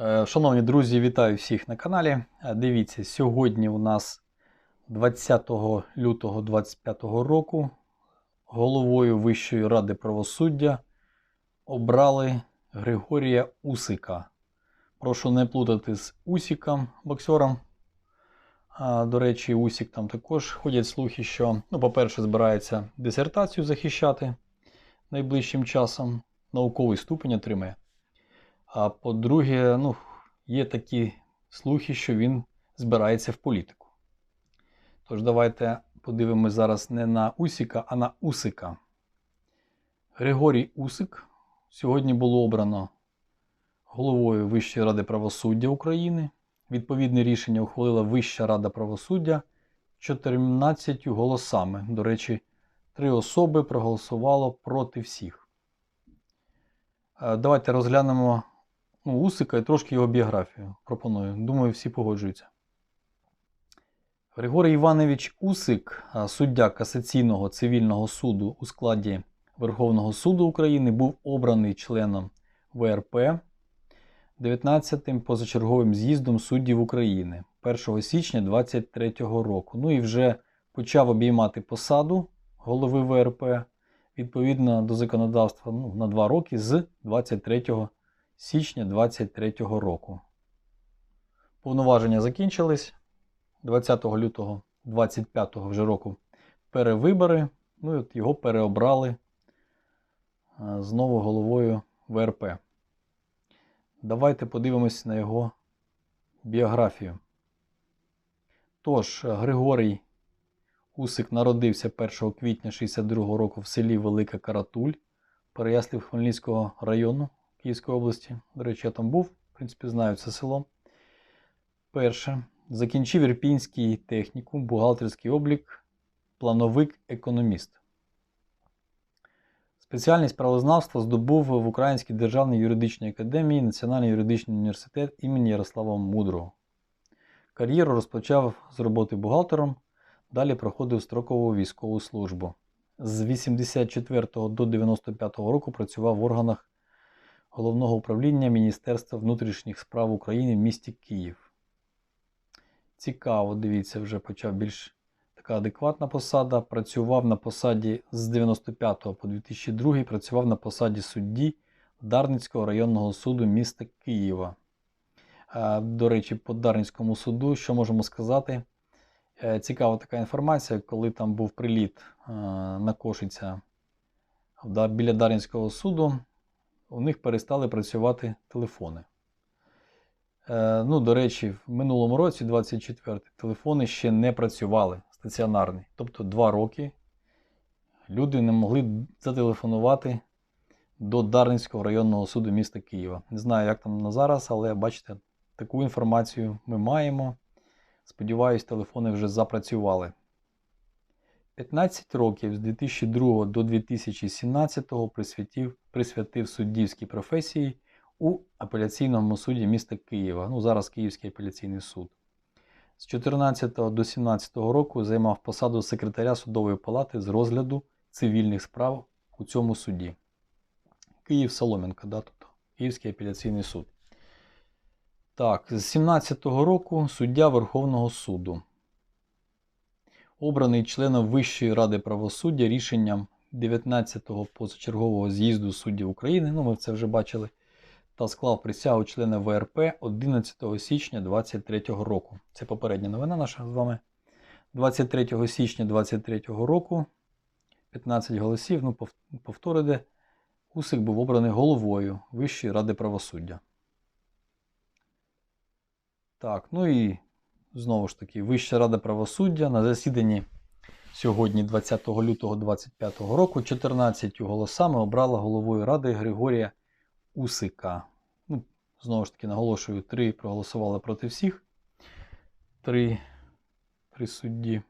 Е, Шановні друзі, вітаю всіх на каналі. Е, Дивіться, сьогодні у нас 20 лютого 2025 року головою Вищої ради правосуддя обрали Григорія Усика. Прошу не плутати з Усіком, боксером. До речі, Усік там також ходять слухи, що, ну, по-перше, збирається дисертацію захищати найближчим часом, науковий ступень отримає. А по-друге, ну, є такі слухи, що він збирається в політику. Тож давайте подивимось зараз не на Усіка, а на Усика. Григорій Усик сьогодні було обрано головою Вищої ради правосуддя України. Відповідне рішення ухвалила Вища рада правосуддя 14 голосами. До речі, три особи проголосувало проти всіх. Е, Давайте розглянемо ну, Усика і трошки його біографію. Пропоную. Думаю, всі погоджуються. Григорій Іванович Усик, суддя Касаційного цивільного суду у складі Верховного суду України, був обраний членом ВРП 19-тим позачерговим з'їздом суддів України 1 січня 2023 року. Ну і вже почав обіймати посаду голови ВРП відповідно до законодавства ну, на 2 роки з 23 січня 2023 року. Повноваження закінчились 20 лютого 25 вже року перевибори. Ну і от його переобрали знову головою ВРП. Давайте подивимось на його біографію. Тож, Григорій Усик народився 1 квітня 62 року в селі Велика Каратуль Переяслів Хмельницького району Київської області. До речі, я там був, в принципі, знаю це село. Перше. Закінчив Ірпінський технікум, бухгалтерський облік, плановик, економіст. Спеціальність правознавства здобув в Українській державній юридичній академії Національний юридичний університет імені Ярослава Мудрого. Кар'єру розпочав з роботи бухгалтером, далі проходив строкову військову службу. З 84 до 95 року працював в органах Головного управління Міністерства внутрішніх справ України в місті Київ. Цікаво, дивіться, вже почав більш така адекватна посада. Працював на посаді з 95 по 2002 працював на посаді судді Дарницького районного суду міста Києва. Е, До речі, по Дарницькому суду, що можемо сказати? Е, Цікава така інформація, коли там був приліт е, на Кошиця біля Дарницького суду, у них перестали працювати телефони. Е, Ну, до речі, в минулому році, 24 телефони ще не працювали стаціонарні. Тобто 2 роки люди не могли зателефонувати до Дарницького районного суду міста Києва. Не знаю, як там на зараз, але бачите, таку інформацію ми маємо. Сподіваюсь, телефони вже запрацювали. 15 років з 2002 до 2017 присвятив, присвятив суддівській професії у апеляційному суді міста Києва. Ну, зараз Київський апеляційний суд. З 14 до 17 року займав посаду секретаря судової палати з розгляду цивільних справ у цьому суді. Київ Солом'янка, да, тобто Київський апеляційний суд. Так, з 17-го року суддя Верховного суду. Обраний членом Вищої ради правосуддя рішенням 19-го позачергового з'їзду суддів України, ну ми це вже бачили, та склав присягу члена ВРП 11 січня 2023 року. Це попередня новина наша з вами. 23 січня 2023 року 15 голосів, ну пов- повторите, Усик був обраний головою Вищої ради правосуддя. Так, ну і знову ж таки, Вища рада правосуддя на засіданні сьогодні, 20 лютого 2025 року, 14 голосами обрала головою ради Григорія Усика. Ну, знову ж таки, наголошую, три проголосували проти всіх. Три, три судді.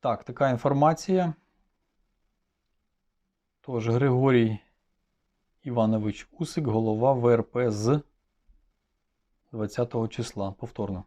Так, така інформація. Тож, Григорій Іванович Усик, голова ВРП з 20 числа. Повторно.